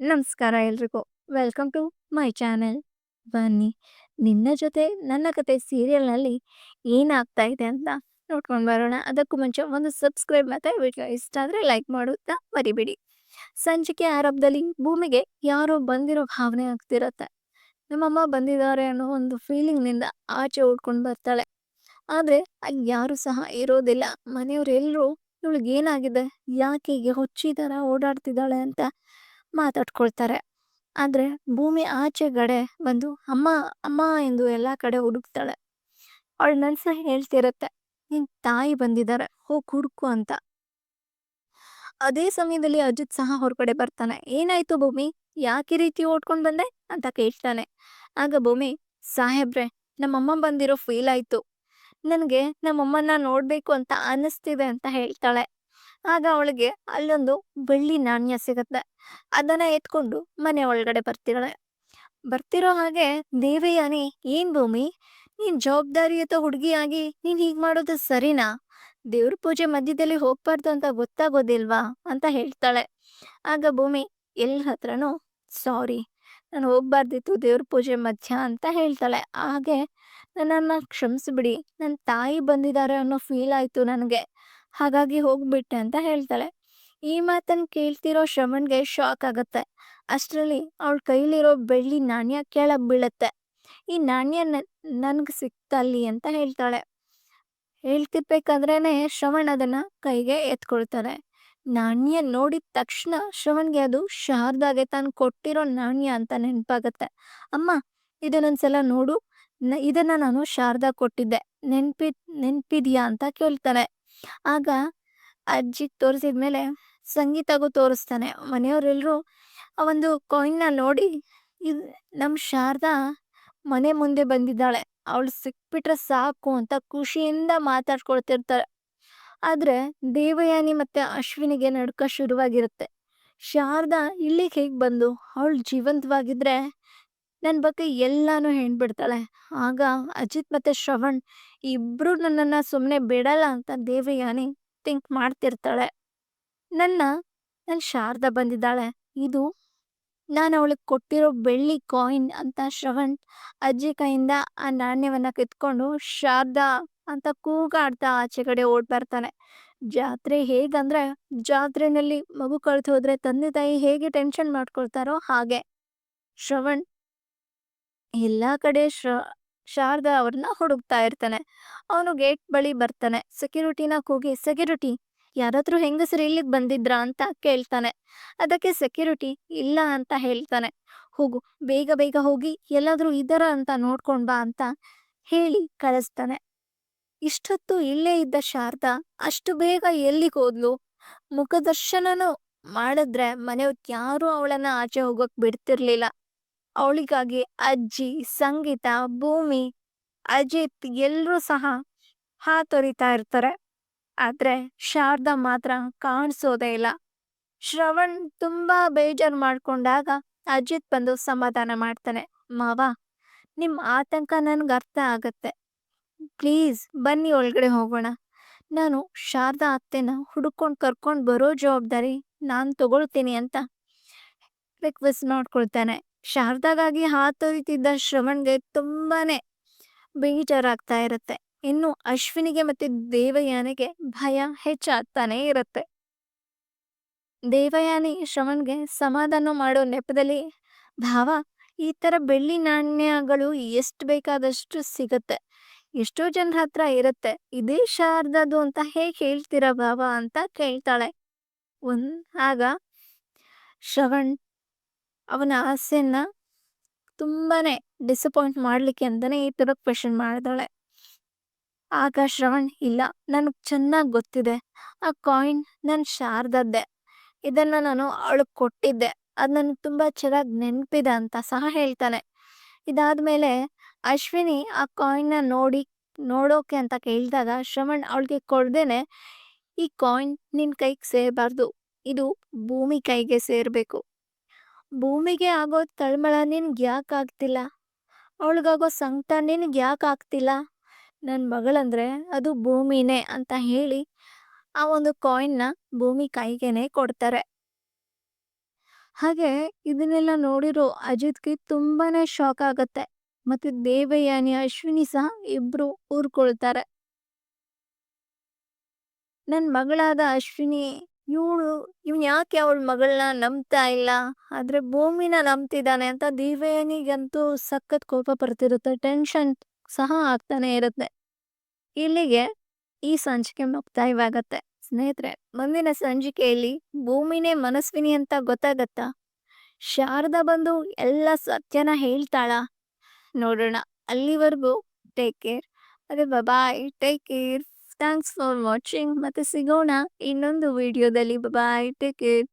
ನಮಸ್ಕಾರ ಎಲ್ರಿಗೂ. Welcome to my channel ಬನ್ನಿ, ನಿನ್ನ ಜೊತೆ ನನ್ನ ಕತೆ ಸೀರಿಯಲ್ನಲ್ಲಿ ಏನಾಗ್ತಾ ಇದೆ ಅಂತ ನೋಡ್ಕೊಂಡು ಬರೋಣ. ಅದಕ್ಕೂ ಮುಂಚೆ ಒಂದು ಸಬ್ಸ್ಕ್ರೈಬ್ ಮತ್ತೆ ವಿಡಿಯೋ ಇಷ್ಟ ಆದರೆ ಲೈಕ್ ಮಾಡುತ್ತಾ ಮರಿಬೇಡಿ. ಸಂಜಿಕೆ ಆರಂಭದಲ್ಲಿ ಭೂಮಿಗೆ ಯಾರೋ ಬಂದಿರೋ ಭಾವನೆ ಆಗ್ತಿರತ್ತೆ. ನಮ್ಮಮ್ಮ ಬಂದಿದ್ದಾರೆ ಅನ್ನೋ ಒಂದು ಫೀಲಿಂಗ್ನಿಂದ ಆಚೆ ಓಡ್ಕೊಂಡು ಬರ್ತಾಳೆ. ಆದರೆ ಅಲ್ಲಿ ಯಾರು ಸಹ ಇರೋದಿಲ್ಲ. ಮನೆಯವರೆಲ್ಲರೂ ಇವಳಿಗೆ ಏನಾಗಿದೆ ಯಾಕೆ ಹುಚ್ಚಿ ಥರ ಓಡಾಡ್ತಿದ್ದಾಳೆ ಅಂತ ಮಾತಾಡ್ಕೊಳ್ತಾರೆ. ಆದರೆ ಭೂಮಿ ಆಚೆಗಡೆ ಬಂದು ಅಮ್ಮ ಅಮ್ಮ ಎಂದು ಎಲ್ಲ ಕಡೆ ಹುಡುಕ್ತಾಳೆ. ಅವಳ ಮನಸ್ಸು ಹೇಳ್ತಿರತ್ತೆ, ನಿನ್ ತಾಯಿ ಬಂದಿದ್ದಾರೆ ಹೋ ಹುಡುಕು ಅಂತ. ಅದೇ ಸಮಯದಲ್ಲಿ ಅಜಿತ್ ಸಹ ಹೊರಗಡೆ ಬರ್ತಾನೆ. ಏನಾಯ್ತು ಭೂಮಿ? ಯಾಕೆ ರೀತಿ ಓಡ್ಕೊಂಡು ಬಂದೆ ಅಂತ ಕೇಳ್ತಾನೆ. ಆಗ ಭೂಮಿ, ಸಾಹೇಬ್ರೆ, ನಮ್ಮಮ್ಮ ಬಂದಿರೋ ಫೀಲ್ ಆಯ್ತು. ನನಗೆ ನಮ್ಮಮ್ಮನ್ನ ನೋಡ್ಬೇಕು ಅಂತ ಅನ್ನಿಸ್ತಿದೆ ಅಂತ ಹೇಳ್ತಾಳೆ. ಆಗ ಅವಳಿಗೆ ಅಲ್ಲೊಂದು ಬೆಳ್ಳಿ ನಾಣ್ಯ ಸಿಗತ್ತೆ. ಅದನ್ನ ಎತ್ಕೊಂಡು ಮನೆ ಒಳಗಡೆ ಬರ್ತಿರಳೆ ಬರ್ತಿರೋ ಹಾಗೆ, ದೇವಯಾನಿ, ಏನ್ ಭೂಮಿ? ನೀನ್ ಜವಾಬ್ದಾರಿಯುತ ಹುಡುಗಿಯಾಗಿ ನೀನ್ ಹೀಗ್ ಮಾಡೋದು ಸರಿನಾ? ದೇವ್ರ ಪೂಜೆ ಮಧ್ಯದಲ್ಲಿ ಹೋಗ್ಬಾರ್ದು ಅಂತ ಗೊತ್ತಾಗೋದಿಲ್ವಾ? ಅಂತ ಹೇಳ್ತಾಳೆ. ಆಗ ಭೂಮಿ, ಎಲ್ ಹತ್ರನೂ, ಸಾರಿ, ನಾನು ಹೋಗ್ಬಾರ್ದಿತ್ತು ದೇವ್ರ ಪೂಜೆ ಮಧ್ಯ ಅಂತ ಹೇಳ್ತಾಳೆ. ಹಾಗೆ ನನ್ನನ್ನ ಕ್ಷಮಿಸ್ಬಿಡಿ. ನನ್ನ ತಾಯಿ ಬಂದಿದ್ದಾರೆ ಅನ್ನೋ ಫೀಲ್ ಆಯ್ತು ನನಗೆ. ಹಾಗಾಗಿ ಹೋಗ್ಬಿಟ್ಟೆ ಅಂತ ಹೇಳ್ತಾಳೆ. ಈ ಮಾತನ್ನ ಕೇಳ್ತಿರೋ ಶ್ರವಣ್ಗೆ ಶಾಕ್ ಆಗುತ್ತೆ. ಅಷ್ಟರಲ್ಲಿ ಅವಳ ಕೈಲಿರೋ ಬೆಳ್ಳಿ ನಾಣ್ಯ ಕೆಳಗೆ ಬೀಳುತ್ತೆ. ಈ ನಾಣ್ಯ ನನ್ಗೆ ಸಿಕ್ತಲ್ಲಿ ಅಂತ ಹೇಳ್ತಾಳೆ. ಹೇಳ್ತಿರ್ಬೇಕಾದ್ರೇನೆ ಶ್ರವಣ್ ಅದನ್ನ ಕೈಗೆ ಎತ್ಕೊಳ್ತಾರೆ. ನಾಣ್ಯ ನೋಡಿದ ತಕ್ಷಣ ಶ್ರವಣ್ಗೆ ಅದು ಶಾರದಾಗೆ ತಾನು ಕೊಟ್ಟಿರೋ ನಾಣ್ಯ ಅಂತ ನೆನ್ಪಾಗತ್ತೆ. ಅಮ್ಮ, ಇದನ್ನೊಂದ್ಸಲ ನೋಡು. ಇದನ್ನ ನಾನು ಶಾರದಾ ಕೊಟ್ಟಿದ್ದೆ. ನೆನ್ಪಿ ನೆನ್ಪಿದ್ಯಾ ಅಂತ ಕೇಳ್ತಾನೆ ಆಗ ಅಜ್ಜಿ ತೋರಿಸಿದ್ಮೇಲೆ ಸಂಗೀತಗೂ ತೋರಿಸ್ತಾನೆ. ಮನೆಯವರೆಲ್ಲರೂ ಆ ಒಂದು ಕಾಯಿನ್ನ ನೋಡಿ ಇದು ನಮ್ಮ ಶಾರದಾ ಮನೆ ಮುಂದೆ ಬಂದಿದ್ದಾಳೆ. ಅವಳು ಸಿಕ್ಬಿಟ್ರೆ ಸಾಕು ಅಂತ ಖುಷಿಯಿಂದ ಮಾತಾಡ್ಕೊಳ್ತಿರ್ತಾರೆ. ಆದರೆ ದೇವಯಾನಿ ಮತ್ತೆ ಅಶ್ವಿನಿಗೆ ನಡ್ಕ ಶುರುವಾಗಿರುತ್ತೆ. ಶಾರದಾ ಇಲ್ಲಿಗೆ ಹೇಗೆ ಬಂದು? ಅವಳು ಜೀವಂತವಾಗಿದ್ರೆ ನನ್ನ ಬಗ್ಗೆ ಎಲ್ಲಾನು ಹೇಳ್ಬಿಡ್ತಾಳೆ. ಆಗ ಅಜಿತ್ ಮತ್ತೆ ಶ್ರವಣ್ ಇಬ್ರು ನನ್ನನ್ನ ಸುಮ್ಮನೆ ಬಿಡಲ್ಲ ಅಂತ ದೇವಯಾನಿ ಥಿಂಕ್ ಮಾಡ್ತಿರ್ತಾಳೆ. ನನ್ನ ನನ್ನ ಶಾರದಾ ಬಂದಿದ್ದಾಳೆ. ಇದು ನಾನು ಅವಳಿಗೆ ಕೊಟ್ಟಿರೋ ಬೆಳ್ಳಿ ಕಾಯಿನ್ ಅಂತ ಶ್ರವಣ್ ಅಜ್ಜಿ ಕೈಯಿಂದ ಆ ನಾಣ್ಯವನ್ನ ಕಿತ್ಕೊಂಡು ಶಾರದಾ ಅಂತ ಕೂಗಾಡ್ತಾ ಆಚೆ ಕಡೆ ಓಡ್ ಬರ್ತಾನೆ. ಜಾತ್ರೆ ಹೇಗಂದ್ರೆ ಜಾತ್ರೆನಲ್ಲಿ ಮಗು ಕಳ್ತು ಹೋದ್ರೆ ತಂದೆ ತಾಯಿ ಹೇಗೆ ಟೆನ್ಷನ್ ಮಾಡ್ಕೊಳ್ತಾರೋ ಹಾಗೆ. ಶ್ರವಣ್ ಎಲ್ಲಾ ಕಡೆ ಶ್ರ, ಶಾರದಾ ಅವ್ರನ್ನ ಹುಡುಕ್ತಾ ಇರ್ತಾನೆ. ಅವನು ಗೇಟ್ ಬಳಿ ಬರ್ತಾನೆ. ಸೆಕ್ಯೂರಿಟಿನ ಕೂಗಿ ಸೆಕ್ಯೂರಿಟಿ ಯಾರಾದ್ರೂ ಹೆಂಗಸರು ಇಲ್ಲಿಗೆ ಬಂದಿದ್ರಾ ಅಂತ ಕೇಳ್ತಾನೆ. ಅದಕ್ಕೆ ಸೆಕ್ಯೂರಿಟಿ ಇಲ್ಲ ಅಂತ ಹೇಳ್ತಾನೆ. ಹೋಗು, ಬೇಗ ಬೇಗ ಹೋಗಿ ಎಲ್ಲಾದ್ರೂ ಇದರ ಅಂತ ನೋಡ್ಕೊಂಡ್ ಬಾ ಅಂತ ಹೇಳಿ ಕಳಿಸ್ತಾನೆ ಇಷ್ಟೊತ್ತು ಇಲ್ಲೇ ಇದ್ದ ಶಾರದಾ ಅಷ್ಟು ಬೇಗ ಎಲ್ಲಿಗೆ ಹೋದ್ಲು? ಮುಖದರ್ಶನನು ಮಾಡಿದ್ರೆ ಮನೆಯವ್ರು ಯಾರು ಅವಳನ್ನ ಆಚೆ ಹೋಗಕ್ ಬಿಡ್ತಿರ್ಲಿಲ್ಲ. ಅವಳಿಗಾಗಿ ಅಜ್ಜಿ, ಸಂಗೀತ, ಭೂಮಿ, ಅಜಿತ್ ಎಲ್ಲರೂ ಸಹ ಹಾತೊರಿತಾ ಇರ್ತಾರೆ. ಆದರೆ ಶಾರದಾ ಮಾತ್ರ ಕಾಣಿಸೋದೇ ಇಲ್ಲ. ಶ್ರವಣ್ ತುಂಬಾ ಬೇಜಾರು ಮಾಡ್ಕೊಂಡಾಗ ಅಜಿತ್ ಬಂದು ಸಮಾಧಾನ ಮಾಡ್ತಾನೆ. ಮಾವ ನಿಮ್ಮ ಆತಂಕ ನನ್ಗೆ ಅರ್ಥ ಆಗತ್ತೆ. ಪ್ಲೀಸ್ ಬನ್ನಿ ಒಳಗಡೆ ಹೋಗೋಣ. ನಾನು ಶಾರದಾ ಅತ್ತೆನ ಹುಡುಕೊಂಡು ಕರ್ಕೊಂಡು ಬರೋ ಜವಾಬ್ದಾರಿ ನಾನು ತಗೊಳ್ತೀನಿ ಅಂತ ರಿಕ್ವೆಸ್ಟ್ ನೋಡ್ಕೊಳ್ತಾನೆ ಶಾರದಾಗಾಗಿ ಹಾತೊರಿತಿದ್ದ ಶ್ರವಣ್ಗೆ ತುಂಬಾನೇ ಬೇಜಾರಾಗ್ತಾ ಇರತ್ತೆ. ಇನ್ನು ಅಶ್ವಿನಿಗೆ ಮತ್ತೆ ದೇವಯಾನಿಗೆ ಭಯ ಹೆಚ್ಚಾಗ್ತಾನೆ ಇರತ್ತೆ. ದೇವಯಾನಿ ಶ್ರವಣ್ಗೆ ಸಮಾಧಾನ ಮಾಡೋ ನೆಪದಲ್ಲಿ ಭಾವ, ಈ ತರ ಬೆಳ್ಳಿ ನಾಣ್ಯಗಳು ಎಷ್ಟು ಬೇಕಾದಷ್ಟು ಸಿಗತ್ತೆ. ಎಷ್ಟೋ ಜನರ ಹತ್ರ ಇರತ್ತೆ. ಇದೇ ಶಾರದದು ಅಂತ ಹೇಗೆ ಹೇಳ್ತೀರಾ ಭಾವ ಅಂತ ಕೇಳ್ತಾಳೆ. ಒಂದ್ ಆಗ ಶ್ರವಣ್ ಅವನ ಆಸೆಯನ್ನು ತುಂಬಾ ಡಿಸಪಾಯಿಂಟ್ ಮಾಡ್ಲಿಕ್ಕೆ ಅಂತಲೇ ಈ ತರ ಕ್ವೆಶನ್ ಮಾಡಿದಾಳೆ. ಆಗ ಶ್ರವಣ್, ಇಲ್ಲ, ನನಗೆ ಚೆನ್ನಾಗಿ ಗೊತ್ತಿದೆ. ಆ ಕಾಯಿನ್ ನಾನು ಶಾರದದ್ದೆ. ಇದನ್ನ ನಾನು ಅವಳಗ್ ಕೊಟ್ಟಿದ್ದೆ. ಅದು ನನಗೆ ತುಂಬಾ ಚೆನ್ನಾಗಿ ನೆನಪಿದೆ ಅಂತ ಸಹ ಹೇಳ್ತಾನೆ. ಇದಾದ್ಮೇಲೆ ಅಶ್ವಿನಿ ಆ ಕಾಯಿನ್ನ ನೋಡಿ, ನೋಡೋಕೆ ಅಂತ ಕೇಳಿದಾಗ ಶ್ರವಣ್ ಅವಳಿಗೆ ಕೊಡ್ದೇನೆ, ಈ ಕಾಯಿನ್ ನಿನ್ ಕೈಗೆ ಸೇರಬಾರ್ದು. ಇದು ಭೂಮಿ ಕೈಗೆ ಸೇರ್ಬೇಕು. ಭೂಮಿಗೆ ಆಗೋ ತಳ್ಮಳ ನಿನ್ಗೆ ಯಾಕೆ ಆಗ್ತಿಲ್ಲ? ಅವಳಿಗಾಗೋ ಸಂಕಟ ನಿನಗೆ ಯಾಕೆ ಆಗ್ತಿಲ್ಲ? ನನ್ನ ಮಗಳಂದ್ರೆ ಅದು ಭೂಮಿನೇ ಅಂತ ಹೇಳಿ ಆ ಒಂದು ಕಾಯಿನ್ನ ಭೂಮಿ ಕೈಗೆನೆ ಕೊಡ್ತಾರೆ. ಹಾಗೆ ಇದನ್ನೆಲ್ಲ ನೋಡಿರೋ ಅಜಿತ್‌ಗೆ ತುಂಬಾನೇ ಶಾಕ್ ಆಗುತ್ತೆ. ಮತ್ತೆ ದೇವಯಾನಿ, ಅಶ್ವಿನಿ ಸಹ ಇಬ್ರು ಊರ್ಕೊಳ್ತಾರೆ. ನನ್ನ ಮಗಳಾದ ಅಶ್ವಿನಿ ಇವಳು, ಇವನ್ ಯಾಕೆ ಅವಳ ಮಗಳನ್ನ ನಂಬ್ತಾ ಇಲ್ಲ? ಆದ್ರೆ ಭೂಮಿನ ನಂಬ್ತಿದ್ದಾನೆ ಅಂತ ದಿವ್ಯನಿಗಂತೂ ಸಖತ್ ಕೋಪ ಬರ್ತಿರುತ್ತೆ, ಟೆನ್ಷನ್ ಸಹ ಆಗ್ತಾನೆ ಇರುತ್ತೆ. ಇಲ್ಲಿಗೆ ಈ ಸಂಚಿಕೆ ಮುಕ್ತಾಯವಾಗತ್ತೆ. ಸ್ನೇಹಿತರೆ, ಮುಂದಿನ ಸಂಚಿಕೆಯಲ್ಲಿ ಭೂಮಿನೇ ಮನಸ್ವಿನಿ ಅಂತ ಗೊತ್ತಾಗತ್ತಾ? ಶಾರದಾ ಬಂದು ಎಲ್ಲ ಸತ್ಯನ ಹೇಳ್ತಾಳ? ನೋಡೋಣ, ಅಲ್ಲಿವರೆಗೂ ಟೇಕ್ ಕೇರ್ ಅದೇ bye take care thanks for watching ಮತ್ತೆ ಸಿಗೋಣ ಇನ್ನೊಂದು ವಿಡಿಯೋದಲ್ಲಿ ಬಾಯ್ ಟೇಕ್ ಕೇರ್